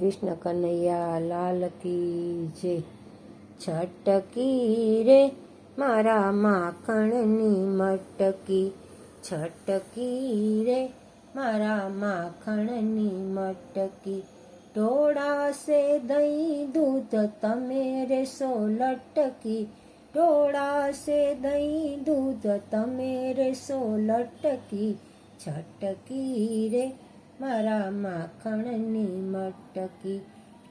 કૃષ્ણ કનૈયા લાલ કી જય છટકી રે મારા માખણની મટકી. છટકી રે મારા માખણની મટકી. ઢોળાશે દહીં દૂધ તમે રે સો લટકી. ઢોળાશે દહીં દૂધ તમે રે સો લટકી. છટકી રે મારા માખણની મટકી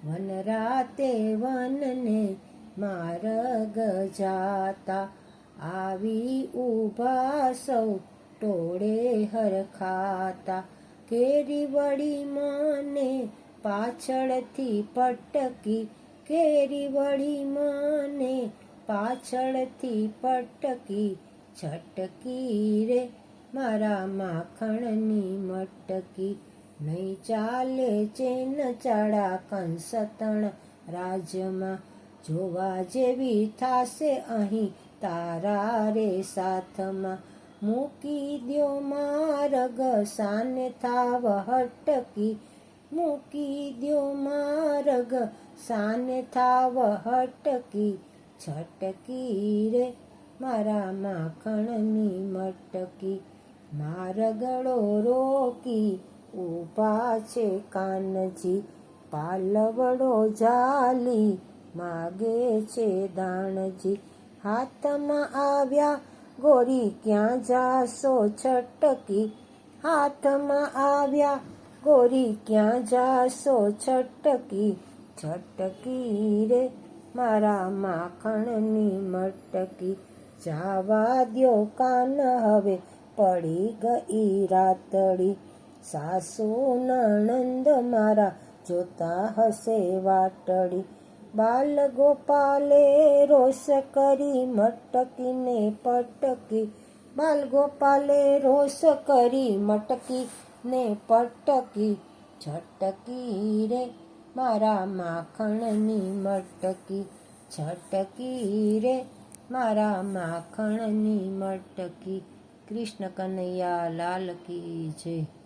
વન રાતે વનને માર્ગ જાતા આવી ઊભા સૌ ટોળે હરખાતા. કેરી વળી મને પાછળથી પટકી કેરી વળી મને પાછળથી પટકી, છટકી રે મારા માખણની મટકી. નહીં ચાલે ચેન ચાડા કંસતણ રાજમાં. જોવા જેવી થાશે અહીં તારા રે સાથમાં. મૂકી દ્યો માર્ગ, સાને થાવ હટકી. મૂકી દ્યો માર્ગ, સાને થાવ હટકી. છટકી રે મારા માખણની મટકી. મારગડો રોકી ઊભા છે કાનજી, પાલવડો જાલી માગે છે દાણજી. હાથમાં આવ્યા ગોરી, ક્યાં જાશો છટકી? હાથમાં આવ્યા ગોરી, ક્યાં જાશો છટકી? છટકી રે મારા માખણની મટકી. જાવા દ્યો કાન હવે, પડી ગઈ રાતડી. સાસુ નણંદ મારા જોતા હશે વાટડી. બાલ ગોપાલે રોષ કરી મટકીને પટકી. બાલ ગોપાલે રોષ કરી મટકી ને પટકી. છટકી રે મારા માખણની મટકી. છટકી રે મારા માખણની મટકી. કૃષ્ણ કનૈયા લાલ કી જય.